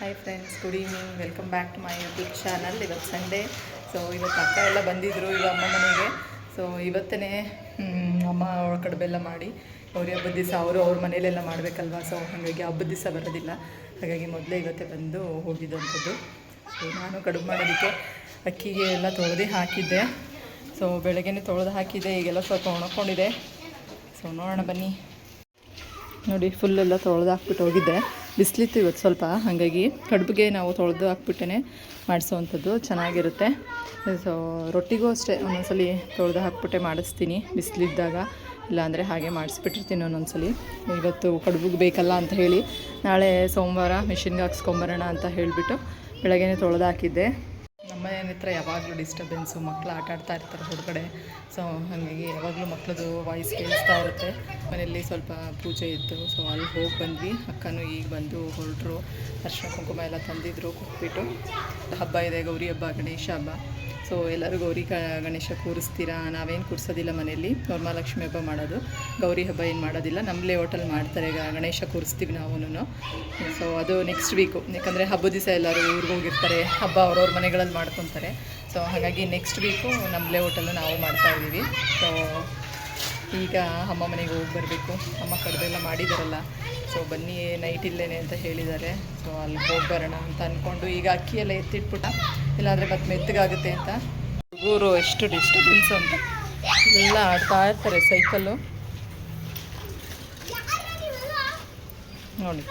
Hi friends good evening welcome back to my YouTube channel ಇವತ್ತು Sunday so ಇವತ್ತು ಅಕ್ಕ ಎಲ್ಲ ಬಂದಿದ್ದರು ಈಗ ಅಮ್ಮ ಮನೆಗೆ. ಸೊ ಇವತ್ತೇ ಅಮ್ಮ ಕಡುಬೆಲ್ಲ ಮಾಡಿ ಅವ್ರ ಹಬ್ಬದ ದಿವಸ ಅವರು ಅವ್ರ ಮನೇಲೆಲ್ಲ ಮಾಡಬೇಕಲ್ವಾ? ಸೊ ಹಾಗಾಗಿ ಹಬ್ಬದ ದಿವಸ ಬರೋದಿಲ್ಲ. ಹಾಗಾಗಿ ಮೊದಲೇ ಇವತ್ತೇ ಬಂದು ಹೋಗಿದ್ದಂಥದ್ದು ಸೊ ನಾನು ಕಡುಬು ಮಾಡೋದಕ್ಕೆ ಅಕ್ಕಿಗೆ ಎಲ್ಲ ತೊಳೆದು ಹಾಕಿದ್ದೆ. ಸೊ ಬೆಳಗ್ಗೆನೇ ತೊಳೆದು ಹಾಕಿದ್ದೆ, ಈಗೆಲ್ಲ ಸ್ವಲ್ಪ ಒಣಕೊಂಡಿದೆ ಸೊ ನೋಡೋಣ ಬನ್ನಿ. ನೋಡಿ ಫುಲ್ಲೆಲ್ಲ ತೊಳೆದು ಹಾಕ್ಬಿಟ್ಟು ಹೋಗಿದ್ದೆ. ಬಿಸಿಲಿತ್ತು ಇವತ್ತು ಸ್ವಲ್ಪ, ಹಾಗಾಗಿ ಕಡುಬಿಗೆ ನಾವು ತೊಳೆದು ಹಾಕ್ಬಿಟ್ಟೇ ಮಾಡಿಸೋವಂಥದ್ದು, ಚೆನ್ನಾಗಿರುತ್ತೆ. ಸೊ ರೊಟ್ಟಿಗೂ ಅಷ್ಟೇ, ಒಂದೊಂದ್ಸಲಿ ತೊಳೆದು ಹಾಕ್ಬಿಟ್ಟೆ ಮಾಡಿಸ್ತೀನಿ, ಬಿಸಿಲಿದ್ದಾಗ. ಇಲ್ಲಾಂದರೆ ಹಾಗೆ ಮಾಡಿಸ್ಬಿಟ್ಟಿರ್ತೀನಿ ಒಂದೊಂದ್ಸಲಿ. ಇವತ್ತು ಕಡುಬಿಗೆ ಬೇಕಲ್ಲ ಅಂತ ಹೇಳಿ ನಾಳೆ ಸೋಮವಾರ ಮಿಷಿನ್ಗೆ ಹಾಕ್ಸ್ಕೊಂಬರೋಣ ಅಂತ ಹೇಳಿಬಿಟ್ಟು ಬೆಳಗ್ಗೆ ತೊಳೆದು ಹಾಕಿದ್ದೆ. ಮನೆ ಹತ್ರ ಯಾವಾಗಲೂ ಡಿಸ್ಟರ್ಬೆನ್ಸು ಮಕ್ಕಳು ಆಟ ಆಡ್ತಾ ಇರ್ತಾರೆ ಹೊರಗಡೆ. ಸೊ ಹಾಗಾಗಿ ಯಾವಾಗಲೂ ಮಕ್ಕಳದು ವಾಯ್ಸ್ ಕೇಳಿಸ್ತಾ ಇರುತ್ತೆ. ಮನೆಯಲ್ಲಿ ಸ್ವಲ್ಪ ಪೂಜೆ ಇತ್ತು. ಸೊ ಅಲ್ಲಿ ಹೋಗಿ ಬಂದ್ವಿ. ಅಕ್ಕನೂ ಈಗ ಬಂದು ಹೊರಟರು. ಅರ್ಶಿನ ಕುಂಕುಮ ಎಲ್ಲ ತಂದಿದ್ರು, ಕೊಟ್ಬಿಟ್ಟು. ಹಬ್ಬ ಇದೆ, ಗೌರಿ ಹಬ್ಬ, ಗಣೇಶ ಹಬ್ಬ. ಸೊ ಎಲ್ಲರೂ ಗೌರಿ ಕ, ಗಣೇಶ ಕೂರಿಸ್ತೀರಾ? ನಾವೇನು ಕೂರಿಸೋದಿಲ್ಲ ಮನೆಯಲ್ಲಿ. ವರಮಹಾಲಕ್ಷ್ಮಿ ಹಬ್ಬ ಮಾಡೋದು. ಗೌರಿ ಹಬ್ಬ ಏನು ಮಾಡೋದಿಲ್ಲ. ನಮ್ಮ ಲೇಔಟಲ್ಲಿ ಮಾಡ್ತಾರೆ ಈಗ ಗಣೇಶ ಕೂರಿಸ್ತೀವಿ ನಾವು ಸೊ ಅದು ನೆಕ್ಸ್ಟ್ ವೀಕು ಯಾಕಂದರೆ ಹಬ್ಬದ ದಿವಸ ಎಲ್ಲರೂ ಊರಿಗೆ ಹೋಗಿರ್ತಾರೆ. ಹಬ್ಬ ಅವ್ರವ್ರ ಮನೆಗಳಲ್ಲಿ ಮಾಡ್ಕೊತಾರೆ. ಸೊ ಹಾಗಾಗಿ ನೆಕ್ಸ್ಟ್ ವೀಕು ನಮ್ಮ ಲೇಔಟಲ್ಲೂ ನಾವು ಮಾಡ್ತಾ ಇದ್ದೀವಿ. ಸೊ ಈಗ ಅಮ್ಮ ಮನೆಗೆ ಹೋಗಿ ಬರಬೇಕು. ಅಮ್ಮ ಕಡ್ದೆಲ್ಲ ಮಾಡಿದಾರಲ್ಲ. ಸೊ ಬನ್ನಿ ನೈಟ್ ಇಲ್ಲೇನೆ ಅಂತ ಹೇಳಿದ್ದಾರೆ. ಸೊ ಅಲ್ಲಿ ಹೋಗಿ ಬರೋಣ ಅಂತ ಅಂದ್ಕೊಂಡು ಈಗ ಅಕ್ಕಿ ಎಲ್ಲ ಎತ್ತಿಟ್ಬಿಟ್ಟ. ಇಲ್ಲಾಂದರೆ ಮತ್ತೆ ಮೆತ್ತಗಾಗುತ್ತೆ ಅಂತ. ಹುಡುಗರು ಎಷ್ಟು ಡಿಸ್ಟರ್ಬೆನ್ಸು ಅಂತ. ಎಲ್ಲ ಆಡ್ತಾ ಇರ್ತಾರೆ ಸೈಕಲ್ಲು ನೋಡಿ.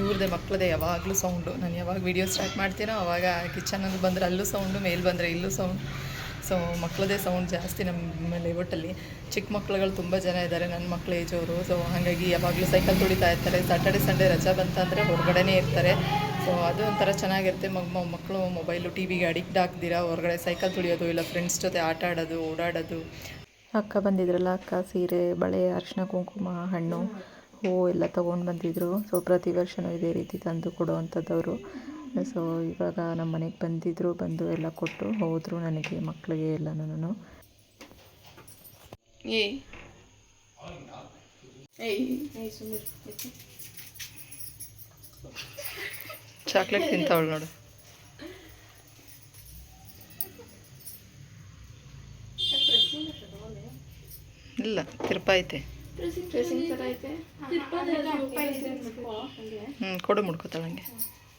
ಇವ್ರದ್ದೇ ಮಕ್ಕಳದೇ ಯಾವಾಗಲೂ ಸೌಂಡು ನಾನು ಯಾವಾಗ ವೀಡಿಯೋ ಸ್ಟಾರ್ಟ್ ಮಾಡ್ತೀನೋ, ಅವಾಗ ಕಿಚನಲ್ಲಿ ಬಂದರೆ ಅಲ್ಲೂ ಸೌಂಡು ಮೇಲೆ ಬಂದರೆ ಇಲ್ಲೂ ಸೌಂಡ್ ಸೊ ಮಕ್ಕಳದೇ ಸೌಂಡ್ ಜಾಸ್ತಿ ನಮ್ಮ ಲೇಔಟಲ್ಲಿ ಚಿಕ್ಕ ಮಕ್ಳುಗಳು ತುಂಬ ಜನ ಇದ್ದಾರೆ ನನ್ನ ಮಕ್ಕಳು ಏಜವರು ಸೊ ಹಾಗಾಗಿ ಯಾವಾಗಲೂ ಸೈಕಲ್ ತುಳಿತಾ ಇರ್ತಾರೆ. ಸ್ಯಾಟರ್ಡೆ ಸಂಡೇ ರಜಾ ಬಂತಂದರೆ ಹೊರಗಡೆನೇ ಇರ್ತಾರೆ. ಸೊ ಅದು ಒಂಥರ ಚೆನ್ನಾಗಿರುತ್ತೆ. ಮಗ ಮಕ್ಕಳು ಮೊಬೈಲು ಟಿ ವಿಗೆ ಅಡಿಕ್ಟ್ ಆಗ್ದಿರಾ ಹೊರಗಡೆ ಸೈಕಲ್ ತುಳಿಯೋದು ಇಲ್ಲ ಫ್ರೆಂಡ್ಸ್ ಜೊತೆ ಆಟ ಆಡೋದು, ಓಡಾಡೋದು. ಅಕ್ಕ ಬಂದಿದ್ರಲ್ಲ ಅಕ್ಕ, ಸೀರೆ, ಬಳೆ ಅರಿಶಿನ ಕುಂಕುಮ, ಹಣ್ಣು ಹೂವು ಎಲ್ಲ ತೊಗೊಂಡು ಬಂದಿದ್ರು. ಸೊ ಪ್ರತಿ ವರ್ಷವೂ ಇದೇ ರೀತಿ ತಂದು ಕೊಡುವಂಥದ್ದವರು ಸೊ ಇವಾಗ ನಮ್ಮ ಮನೆಗೆ ಬಂದಿದ್ದರು ಬಂದು ಎಲ್ಲ ಕೊಟ್ಟು ಹೋದರು ನನಗೆ ಮಕ್ಕಳಿಗೆ ಎಲ್ಲನೂ ಏಯ್ ಚಾಕ್ಲೇಟ್ ತಿಂತಾವಳು ನೋಡು. ಇಲ್ಲ ತಿರುಪ ಐತೆ. ಹ್ಞೂ ಕೊಡು ಮುಡ್ಕೋತಾಳಂಗೆ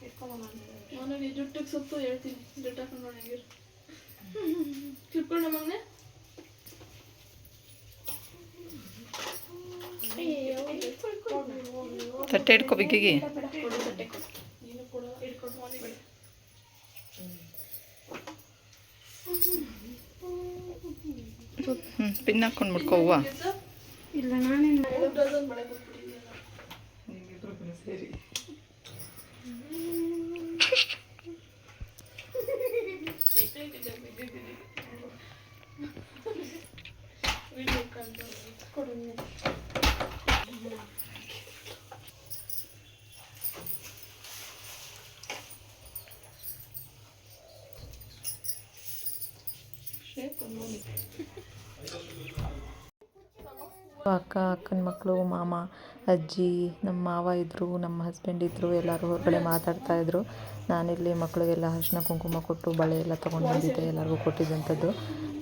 ನನಗೆ ಜುಟ್ಟಿಗೆ ಸುತ್ತು ಹೇಳ್ತೀನಿ. ಜುಟ್ಟು ಹಾಕೊಂಡು ನೋಡಂಗಿರು ಕಿತ್ಕೊಂಡ ಮಗನೆ ತಟ್ಟೆ ಇಟ್ಕೊ ಬಿಗ್ಗಿಗೆ ಪಿನ್ ಹಾಕೊಂಡು ಮುಡ್ಕೋ ಹೂವ ಇಲ್ಲ ನಾನೇನು ಡಜನ್ ಮಳೆ ಕೊಟ್ಬಿಟ್ಟಿದ್ದೀನಲ್ಲ ಸೇರಿ ನೋಡಿ. ಅಕ್ಕ, ಅಕ್ಕನ ಮಕ್ಕಳು ಮಾಮ, ಅಜ್ಜಿ ನಮ್ಮ ಮಾವ ಇದ್ರು ನಮ್ಮ ಹಸ್ಬೆಂಡ್ ಇದ್ರು, ಎಲ್ಲರೂ ಹೊರಗಡೆ ಮಾತಾಡ್ತಾ ಇದ್ರು ನಾನಿಲ್ಲಿ ಮಕ್ಕಳಿಗೆಲ್ಲ ಅರಿಶಿನ ಕುಂಕುಮ ಕೊಟ್ಟು ಬಳೆ ಎಲ್ಲ ತೊಗೊಂಡು ಬಂದಿದ್ದೆ ಎಲ್ಲರಿಗೂ ಕೊಟ್ಟಿದ್ದಂಥದ್ದು.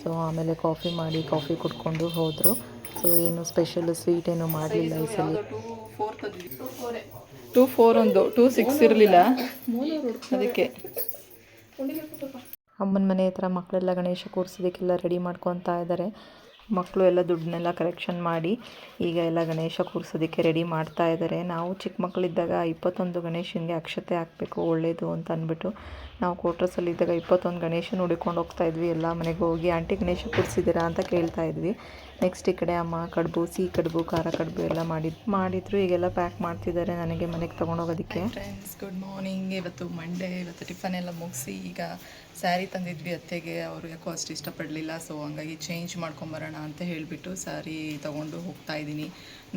ಸೊ ಆಮೇಲೆ ಕಾಫಿ ಮಾಡಿ ಕಾಫಿ ಕುಡ್ಕೊಂಡು ಹೋದರು. ಸೊ ಏನು ಸ್ಪೆಷಲ್ ಸ್ವೀಟ್ ಏನು ಮಾಡಲಿಲ್ಲ ಈ ಸಲ. ಟೂ ಫೋರ್ ಒಂದು ಟೂ ಸಿಕ್ಸ್ ಇರಲಿಲ್ಲ. ಅದಕ್ಕೆ. ಅಮ್ಮನ ಮನೆ ಹತ್ರ ಮಕ್ಕಳೆಲ್ಲ ಗಣೇಶ ಕೂರಿಸೋದಕ್ಕೆಲ್ಲ ರೆಡಿ ಮಾಡ್ಕೊತಾ ಇದ್ದಾರೆ. ಮಕ್ಕಳು ಎಲ್ಲ ದುಡ್ಡನ್ನೆಲ್ಲ ಕಲೆಕ್ಷನ್ ಮಾಡಿ ಈಗ ಎಲ್ಲ ಗಣೇಶ ಕೂರಿಸೋದಕ್ಕೆ ರೆಡಿ ಮಾಡ್ತಾ ಇದ್ದಾರೆ ನಾವು ಚಿಕ್ಕ ಮಕ್ಕಳಿದ್ದಾಗ ಇಪ್ಪತ್ತೊಂದು ಗಣೇಶನಿಗೆ ಅಕ್ಷತೆ ಹಾಕಬೇಕು ಒಳ್ಳೆಯದು ಅಂತ ಅಂದ್ಬಿಟ್ಟು ನಾವು ಕ್ವಾರ್ಟರ್ಸಲ್ಲಿದ್ದಾಗ ಇಪ್ಪತ್ತೊಂದು ಗಣೇಶನ ಹುಡುಕೊಂಡು ಹೋಗ್ತಾ ಇದ್ವಿ. ಎಲ್ಲ ಮನೆಗೆ ಹೋಗಿ, ಆಂಟಿ ಗಣೇಶ ಕೂರಿಸಿದ್ದೀರಾ ಅಂತ ಕೇಳ್ತಾ ಇದ್ವಿ. ನೆಕ್ಸ್ಟ್ ಈ ಕಡೆ ಅಮ್ಮ ಕಡುಬು, ಸಿಹಿ ಕಡುಬು, ಖಾರ ಕಡುಬು ಎಲ್ಲ ಮಾಡಿದ್, ಮಾಡಿದ್ರು. ಈಗೆಲ್ಲ ಪ್ಯಾಕ್ ಮಾಡ್ತಿದ್ದಾರೆ ನನಗೆ ಮನೆಗೆ ತೊಗೊಂಡೋಗೋದಕ್ಕೆ. ಫ್ರೆಂಡ್ಸ್ ಗುಡ್ ಮಾರ್ನಿಂಗ್ ಇವತ್ತು ಮಂಡೇ ಇವತ್ತು ಟಿಫನ್ ಎಲ್ಲ ಮುಗಿಸಿ, ಈಗ ಸ್ಯಾರಿ ತಂದಿದ್ವಿ ಅತ್ತೆಗೆ. ಅವ್ರಿಗೆ ಯಾಕೋ ಅಷ್ಟು ಇಷ್ಟಪಡಲಿಲ್ಲ ಸೊ ಹಂಗಾಗಿ ಚೇಂಜ್ ಮಾಡ್ಕೊಂಬರೋಣ ಅಂತ ಹೇಳಿಬಿಟ್ಟು ಸ್ಯಾರಿ ತೊಗೊಂಡು ಹೋಗ್ತಾ ಇದ್ದೀನಿ.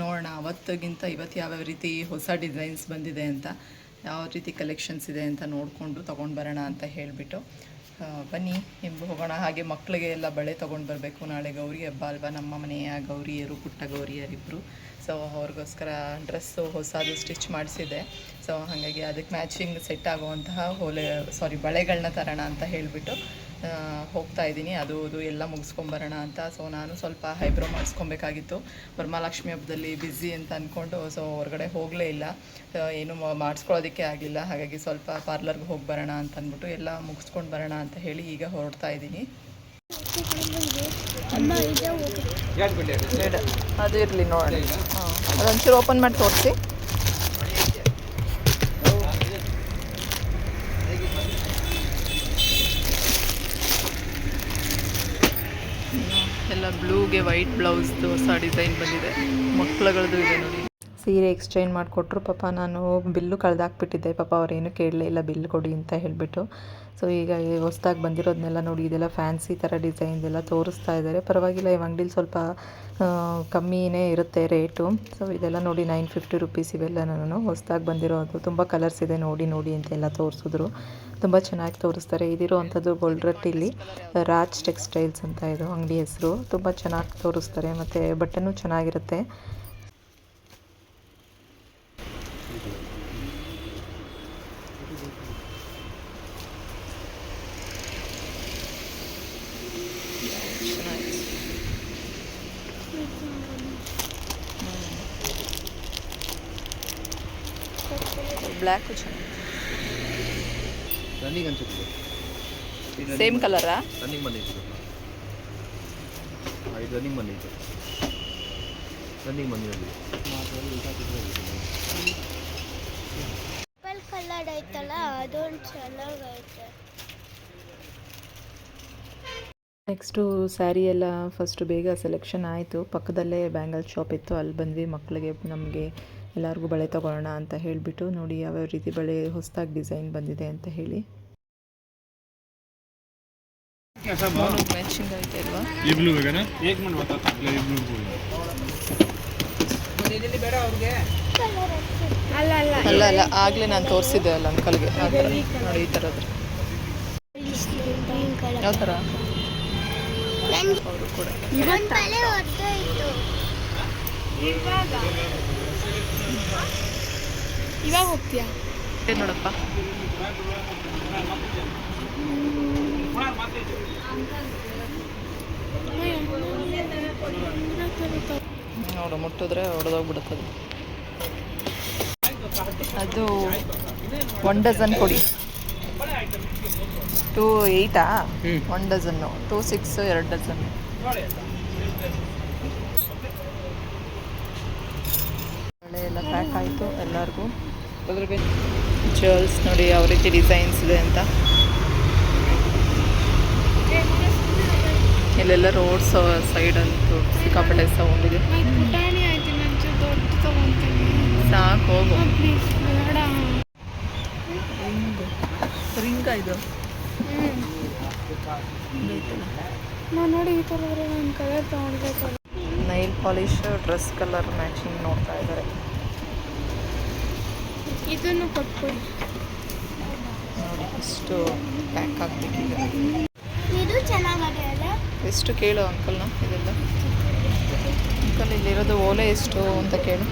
ನೋಡೋಣ, ಅವತ್ತಿಗಿಂತ ಇವತ್ತು ಯಾವ್ಯಾವ ರೀತಿ ಹೊಸ ಡಿಸೈನ್ಸ್ ಬಂದಿದೆ ಅಂತ. ಯಾವ ರೀತಿ ಕಲೆಕ್ಷನ್ಸ್ ಇದೆ ಅಂತ ನೋಡಿಕೊಂಡು ತೊಗೊಂಡು ಬರೋಣ ಅಂತ ಹೇಳಿಬಿಟ್ಟು ಬನ್ನಿ, ನಿಮ್ಗೆ ಹೋಗೋಣ. ಹಾಗೆ ಮಕ್ಕಳಿಗೆ ಎಲ್ಲ ಬಳೆ ತೊಗೊಂಡು ಬರಬೇಕು. ನಾಳೆ ಗೌರಿ ಹಬ್ಬ ಅಲ್ವಾ? ನಮ್ಮ ಮನೆಯ ಗೌರಿಯರು, ಪುಟ್ಟ ಗೌರಿಯರಿಬ್ಬರು ಸೊ ಅವ್ರಿಗೋಸ್ಕರ ಡ್ರೆಸ್ಸು ಹೊಸದು ಸ್ಟಿಚ್ ಮಾಡಿಸಿದೆ. ಸೊ ಹಾಗಾಗಿ ಅದಕ್ಕೆ ಮ್ಯಾಚಿಂಗ್ ಸೆಟ್ ಆಗುವಂತಹ ಹೋಲೆ ಸಾರಿ ಬಳೆಗಳನ್ನ ತರೋಣ ಅಂತ ಹೇಳಿಬಿಟ್ಟು ಹೋಗ್ತಾ ಇದ್ದೀನಿ. ಅದು ಅದು ಎಲ್ಲ ಮುಗಿಸ್ಕೊಂಬರೋಣ ಅಂತ. ಸೊ ನಾನು ಸ್ವಲ್ಪ ಹೈಬ್ರೋ ಮಾಡಿಸ್ಕೊಬೇಕಾಗಿತ್ತು. ವರಮಹಾಲಕ್ಷ್ಮಿ ಹಬ್ಬದಲ್ಲಿ ಬ್ಯುಸಿ ಅಂತ ಅಂದ್ಕೊಂಡು ಸೊ ಹೊರಗಡೆ ಹೋಗಲೇ ಇಲ್ಲ. ಏನು ಮಾಡಿಸ್ಕೊಳ್ಳೋದಕ್ಕೆ ಆಗಲಿಲ್ಲ ಹಾಗಾಗಿ ಸ್ವಲ್ಪ ಪಾರ್ಲರ್ಗೆ ಹೋಗಿ ಬರೋಣ ಅಂತ ಅಂದ್ಬಿಟ್ಟು ಎಲ್ಲ ಮುಗಿಸ್ಕೊಂಡು ಬರೋಣ ಅಂತ ಹೇಳಿ ಈಗ ಹೊರಡ್ತಾ ಇದ್ದೀನಿ. ಅದು ಇರಲಿ ನೋಡಿ. ಹಾಂ ಅದೊಂಚೂರು ಓಪನ್ ಮಾಡಿ ತೋರಿಸಿ. ಬ್ಲೂಗೆ ವೈಟ್ ಬ್ಲೌಸ್ದು ಹೊಸ ಡಿಸೈನ್ ಬಂದಿದೆ. ಮಕ್ಕಳುಗಳದ್ದು ಇದೆ ನೋಡಿ. ಸೀರೆ ಎಕ್ಸ್ಚೇಂಜ್ ಮಾಡಿಕೊಟ್ರು ಪಾಪ ನಾನು ಬಿಲ್ಲು ಕಳೆದಾಕ್ಬಿಟ್ಟಿದ್ದೆ. ಪಾಪ ಅವರೇನು ಕೇಳಲೇ ಇಲ್ಲ, ಬಿಲ್ ಕೊಡಿ ಅಂತ ಹೇಳಿಬಿಟ್ಟು. ಸೊ ಈಗ ಹೊಸ್ದಾಗಿ ಬಂದಿರೋದನ್ನೆಲ್ಲ ನೋಡಿ, ಇದೆಲ್ಲ ಫ್ಯಾನ್ಸಿ ಥರ ಡಿಸೈನ್ದೆಲ್ಲ ತೋರಿಸ್ತಾ ಇದ್ದಾರೆ. ಪರವಾಗಿಲ್ಲ, ಈ ಅಂಗಡಿಲಿ ಸ್ವಲ್ಪ ಕಮ್ಮಿನೇ ಇರುತ್ತೆ ರೇಟು. ಸೊ ಇದೆಲ್ಲ ನೋಡಿ, ನೈನ್ ಫಿಫ್ಟಿ ರುಪೀಸ್ ಇವೆಲ್ಲ ನಾನು ಹೊಸ್ದಾಗಿ ಬಂದಿರೋದು. ತುಂಬ ಕಲರ್ಸ್ ಇದೆ ನೋಡಿ ನೋಡಿ ಅಂತೆಲ್ಲ ತೋರಿಸಿದ್ರು. ತುಂಬ ಚೆನ್ನಾಗಿ ತೋರಿಸ್ತಾರೆ. ಇದಿರೋ ಅಂಥದ್ದು ಗೊಲ್ರಟ್ಟಿಲಿ ರಾಜ್ ಟೆಕ್ಸ್ಟೈಲ್ಸ್ ಅಂತ ಇದು ಅಂಗಡಿ ಹೆಸರು. ತುಂಬ ಚೆನ್ನಾಗಿ ತೋರಿಸ್ತಾರೆ. ಮತ್ತು ಬಟ್ಟೆನೂ ಚೆನ್ನಾಗಿರುತ್ತೆ. ಬ್ಲ್ಯಾಕು ಚೆನ್ನಾಗಿ ರನ್ನಿಂಗ್ ಅನ್ಸುತ್ತೆ ಸೇಮ್ ಕಲರಾ ರನ್ನಿಂಗ್ ಬಂದಿತ್ತು ಇದು ರನ್ನಿಂಗ್ ಬಂದಿತ್ತು ರನ್ನಿಂಗ್ ಬಂದಿರೋದು ಪರ್ಪಲ್ ಕಲರ್ ಐತಲ್ಲ ಅದೊಂದು ಚೆನ್ನಾಗೈತೆ ನೆಕ್ಸ್ಟು ಸ್ಯಾರಿ ಎಲ್ಲ ಫಸ್ಟು ಬೇಗ ಸೆಲೆಕ್ಷನ್ ಆಯಿತು. ಪಕ್ಕದಲ್ಲೇ ಬ್ಯಾಂಗಲ್ ಶಾಪ್ ಇತ್ತು. ಅಲ್ಲಿ ಬಂದ್ವಿ ಮಕ್ಕಳಿಗೆ ನಮಗೆ ಎಲ್ಲರಿಗೂ ಬಳೆ ತೊಗೊಳ್ಳೋಣ ಅಂತ ಹೇಳಿಬಿಟ್ಟು ನೋಡಿ ಯಾವ್ಯಾವ ರೀತಿ ಬಳೆ ಹೊಸದಾಗಿ ಡಿಸೈನ್ ಬಂದಿದೆ ಅಂತ ಹೇಳಿ. ಮ್ಯಾಚಿಂಗ್ ಅಲ್ಲ ಅಲ್ಲ. ಆಗಲೇ ನಾನು ತೋರಿಸಿದ್ದೆ ಅಲ್ಲ ಅಂಕಲ್ಗೆ ನೋಡಿ ಈ ಥರದ್ದು ಯಾವ ಥರ? ಇವಾಗ ಹೋಗ್ತೀಯಾ? ಏ ನೋಡಪ್ಪ. ನೋಡು ಮುಟ್ಟಿದ್ರೆ ಹೊಡೆದೋಗ್ಬಿಡುತ್ತದೆ ಅದು. ಒನ್ ಡಜನ್ ಕೊಡಿ. ಟೂ ಏಯ್ಟಾ ಒನ್ ಡಜನ್ನು ಟೂ ಸಿಕ್ಸ್ ಎರಡು ಡಜನ್ ಬಳೆ ಎಲ್ಲ ಪ್ಯಾಕ್ ಆಯಿತು ಎಲ್ಲರಿಗೂ. ಜುವೆಲ್ಸ್ ನೋಡಿ ಯಾವ ರೀತಿ ಡಿಸೈನ್ಸ್ ಇದೆ ಅಂತ ಇಲ್ಲೆಲ್ಲ ಸೈಡ್ ಸೈಡಂತೂ ಸಿಕ್ಕಾಪಟ್ಟೆ ಸೌಂಡ್ ಇದೆ ಸಾಕು ಹೋಗು ರಿಂಗ ಇದು ನೋಡಿ nail polish dress colour matching ನೋಡ್ತಾ ಇದ್ದಾರೆ ಇದನ್ನು ಕೊಟ್ಕೊಡಿ ನೋಡಿ ಇಷ್ಟು ಪ್ಯಾಕ್ ಆಗ್ಬೇಕಿದೆ. ಇದು ಚೆನ್ನಾಗಿದೆ ಅಲ್ಲ ಎಷ್ಟು ಕೇಳು ಅಂಕಲ್ನ ಇದೆಲ್ಲ? ಅಂಕಲ್ ಇಲ್ಲಿರೋದು ಓಲೆ ಎಷ್ಟು ಅಂತ ಕೇಳು?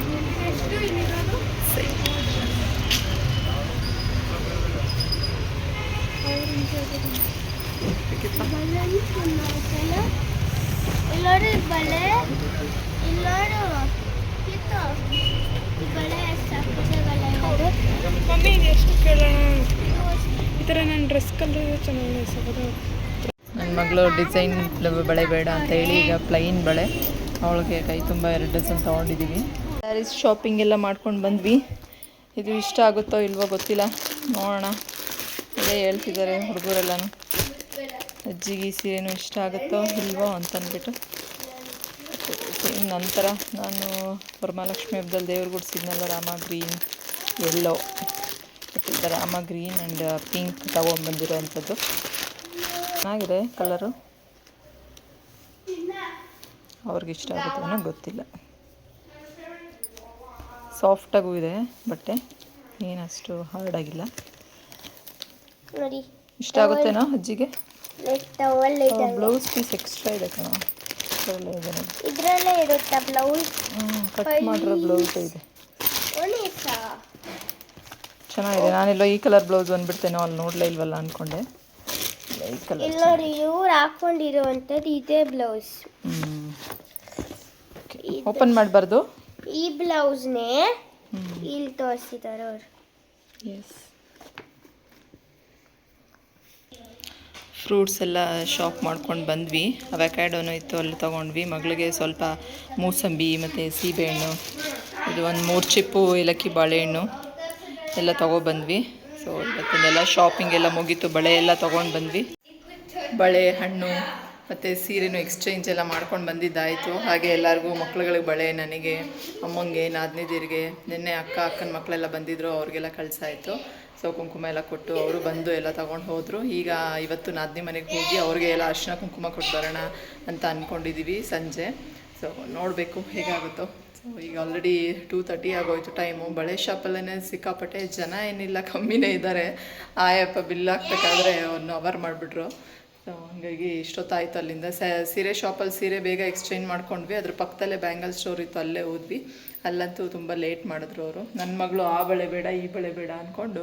ಇಲ್ಲೋಡು ಬಳೆ. ಇಲ್ಲೋಡು ಬಳೆ. ಇರೋದು ಮಮ್ಮಿ ಇದು ಎಷ್ಟು ಕೇಳೋಣ? ಈ ಥರ ನನ್ನ ಡ್ರೆಸ್ ಕಲರ್ ಚೆನ್ನಾಗಿ ಸಕ್ಕದ ನನ್ನ ಮಗಳು ಡಿಸೈನ್ ಬಳೆ ಬೇಡ ಅಂತ ಹೇಳಿ ಈಗ ಪ್ಲೈನ್ ಬಳೆ. ಅವಳಿಗೆ ಕೈ ತುಂಬ ಎರಡು ಡಜನ್ ತೊಗೊಂಡಿದ್ದೀವಿ ಸ್ಯಾರೀಸ್ ಶಾಪಿಂಗ್ ಎಲ್ಲ ಮಾಡ್ಕೊಂಡು ಬಂದ್ವಿ. ಇದು ಇಷ್ಟ ಆಗುತ್ತೋ ಇಲ್ವೋ ಗೊತ್ತಿಲ್ಲ. ನೋಡೋಣ. ಅದೇ ಹೇಳ್ತಿದ್ದಾರೆ ಹುಡುಗರೆಲ್ಲನೂ. ಅಜ್ಜಿಗೆ ಗೀಸಿ ಸೀರೆನೂ ಇಷ್ಟ ಆಗುತ್ತೋ ಇಲ್ವೋ ಅಂತ ಅಂದ್ಬಿಟ್ಟು. ನಂತರ ನಾನು ವರಮಹಾಲಕ್ಷ್ಮಿ ಹಬ್ಬದಲ್ಲಿ ದೇವ್ರಿಗೆ ಗುಡಿಸಿದ್ನಲ್ಲ ರಾಮ ಗ್ರೀನ್. ಎಲ್ಲೋ. ಈ ಥರ ಅಮ್ಮ ಗ್ರೀನ್ ಆ್ಯಂಡ್ ಪಿಂಕ್ ತಗೊಂಡ್ಬಂದಿರೋ ಅಂಥದ್ದು ಚೆನ್ನಾಗಿದೆ ಕಲರು ಅವ್ರಿಗೆ ಇಷ್ಟ ಆಗುತ್ತೆ ಅನ್ನೋ ಗೊತ್ತಿಲ್ಲ. ಸಾಫ್ಟಾಗೂ ಇದೆ ಬಟ್ಟೆ. ಏನಷ್ಟು ಹಾರ್ಡಾಗಿಲ್ಲ ನೋಡಿ. ಇಷ್ಟ ಆಗುತ್ತೇನೋ ಅಜ್ಜಿಗೆ? ಬ್ಲೌಸ್ ಪೀಸ್ ಎಕ್ಸ್ಟ್ರಾ ಇದೆ ಕಣ. ಇದರಲ್ಲೇ ಇದೆ ನೋಡಿ. ಇರುತ್ತಾ ಬ್ಲೌಸ್ ಕಟ್ ಮಾಡಿರೋ ಬ್ಲೌಸ್ ಇದೆ. ಚೆನ್ನಾಗಿದೆ. ನಾನಿಲ್ಲೋ ಈ ಕಲರ್ ಬ್ಲೌಸ್ ಬಂದ್ಬಿಡ್ತೇನೋ ಅಲ್ಲಿ ನೋಡಲೇ ಇಲ್ವಲ್ಲ ಅನ್ಕೊಂಡೆ. ಈ ಕಲರ್ ಇಲ್ಲಿ ನೋಡಿ ಇವ್ರು ಹಾಕೊಂಡಿರುವಂಥದ್ದು ಇದೇ ಬ್ಲೌಸ್ ಹ್ಞೂ ಓಪನ್ ಮಾಡಬಾರ್ದು? ಈ ಬ್ಲೌಸ್ನೇ ಇಲ್ಲಿ ತೋರಿಸಿದ್ದಾರೆ ಅವರು. ಎಸ್ ಫ್ರೂಟ್ಸ್ ಎಲ್ಲ ಶಾಪ್ ಮಾಡ್ಕೊಂಡು ಬಂದ್ವಿ. ಅವಕ್ಯಾಡೋನು ಇತ್ತು ಅಲ್ಲಿ ತೊಗೊಂಡ್ವಿ. ಮಗಳಿಗೆ ಸ್ವಲ್ಪ ಮೂಸಂಬಿ ಮತ್ತು ಸೀಬೆಹಣ್ಣು ಇದು ಒಂದು ಮೂರು ಚಿಪ್ಪು ಏಲಕ್ಕಿ ಬಾಳೆಹಣ್ಣು. ಎಲ್ಲ ತೊಗೊಬಂದ್ವಿ. ಸೊ ಇವತ್ತಿಂದೆಲ್ಲ ಶಾಪಿಂಗ್ ಎಲ್ಲ ಮುಗೀತು. ಬಳೆ ಎಲ್ಲ ತೊಗೊಂಡು ಬಂದ್ವಿ. ಬಳೆ, ಹಣ್ಣು, ಮತ್ತು ಸೀರೆನೂ ಎಕ್ಸ್ಚೇಂಜ್ ಎಲ್ಲ ಮಾಡ್ಕೊಂಡು ಬಂದಿದ್ದಾಯಿತು. ಹಾಗೆ ಎಲ್ಲರಿಗೂ ಮಕ್ಳುಗಳಿಗೆ ಬಳೆ, ನನಗೆ, ಅಮ್ಮಂಗೆ ನಾದಿನಿದಿರಿಗೆ ನಿನ್ನೆ ಅಕ್ಕ, ಅಕ್ಕನ ಮಕ್ಕಳೆಲ್ಲ ಬಂದಿದ್ದರು ಅವ್ರಿಗೆಲ್ಲ ಕಳಿಸಾಯಿತು. ಸೊ ಕುಂಕುಮ ಎಲ್ಲ ಕೊಟ್ಟು ಅವರು ಬಂದು ಎಲ್ಲ ತೊಗೊಂಡು ಹೋದರು. ಈಗ ಇವತ್ತು ನಾದ್ನಿ ಮನೆಗೆ ಹೋಗಿ ಅವ್ರಿಗೆ ಎಲ್ಲ ಅರಿಶಿನ ಕುಂಕುಮ ಕೊಟ್ಟು ಬರೋಣ ಅಂತ ಅಂದ್ಕೊಂಡಿದ್ದೀವಿ ಸಂಜೆ. ಸೊ ನೋಡಬೇಕು ಹೇಗಾಗುತ್ತೋ. ಈಗ ಆಲ್ರೆಡಿ ಟೂ ತರ್ಟಿ ಆಗೋಯ್ತು ಟೈಮು ಬಳೆ ಶಾಪಲ್ಲೇ ಸಿಕ್ಕಾಪಟ್ಟೆ ಜನ ಏನಿಲ್ಲ, ಕಮ್ಮಿನೇ ಇದ್ದಾರೆ ಆಯಪ್ಪ ಬಿಲ್ ಹಾಕ್ಬೇಕಾದ್ರೆ ಒಂದು ಅವರ್ ಮಾಡಿಬಿಟ್ರು. ಸೊ ಹಂಗಾಗಿ ಇಷ್ಟೊತ್ತಾಯ್ತು ಅಲ್ಲಿಂದ. ಸೀರೆ ಶಾಪಲ್ಲಿ ಸೀರೆ ಬೇಗ ಎಕ್ಸ್ಚೇಂಜ್ ಮಾಡ್ಕೊಂಡ್ವಿ. ಅದ್ರ ಪಕ್ಕದಲ್ಲೇ ಬ್ಯಾಂಗಲ್ ಸ್ಟೋರ್ ಇತ್ತು, ಅಲ್ಲೇ ಹೋದ್ವಿ. ಅಲ್ಲಂತೂ ತುಂಬ ಲೇಟ್ ಮಾಡಿದ್ರು ಅವರು. ನನ್ನ ಮಗಳು ಆ ಬಳೆ ಬೇಡ, ಈ ಬಳೆ ಬೇಡ ಅಂದ್ಕೊಂಡು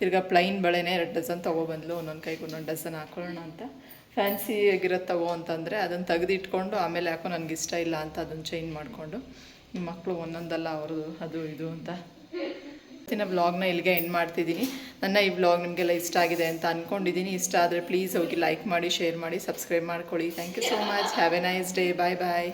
ತಿರ್ಗಾ ಪ್ಲೈನ್ ಬಳೆನೇ ಎರಡು ಡಜನ್ ತೊಗೊಬಂದ್ಲು. ಒಂದೊಂದು ಕೈಗೆ ಒಂದೊಂದು ಡಜನ್ ಹಾಕೊಳ್ಳೋಣ ಅಂತ. ಫ್ಯಾನ್ಸಿ ಆಗಿರೋದು ತಗೋ ಅಂತಂದರೆ ಅದನ್ನು ತೆಗೆದಿಟ್ಕೊಂಡು ಆಮೇಲೆ ಯಾಕೋ ನನಗೆ ಇಷ್ಟ ಇಲ್ಲ ಅಂತ ಅದನ್ನು ಚೇಂಜ್ ಮಾಡಿಕೊಂಡು. ನಿಮ್ಮ ಮಕ್ಕಳು ಒಂದೊಂದಲ್ಲ, ಅವ್ರದ್ದು ಅದು ಇದು ಅಂತ. ಇವತ್ತಿನ ಬ್ಲಾಗ್ನ ಇಲ್ಲಿಗೆ ಎಂಡ್ ಮಾಡ್ತಿದ್ದೀನಿ. ನನ್ನ ಈ ಬ್ಲಾಗ್ ನಿಮಗೆಲ್ಲ ಇಷ್ಟ ಆಗಿದೆ ಅಂತ ಅಂದ್ಕೊಂಡಿದ್ದೀನಿ ಇಷ್ಟ ಆದರೆ ಪ್ಲೀಸ್ ಹೋಗಿ ಲೈಕ್ ಮಾಡಿ ಶೇರ್ ಮಾಡಿ ಸಬ್ಸ್ಕ್ರೈಬ್ ಮಾಡ್ಕೊಳ್ಳಿ. Thank you so much have a nice day bye bye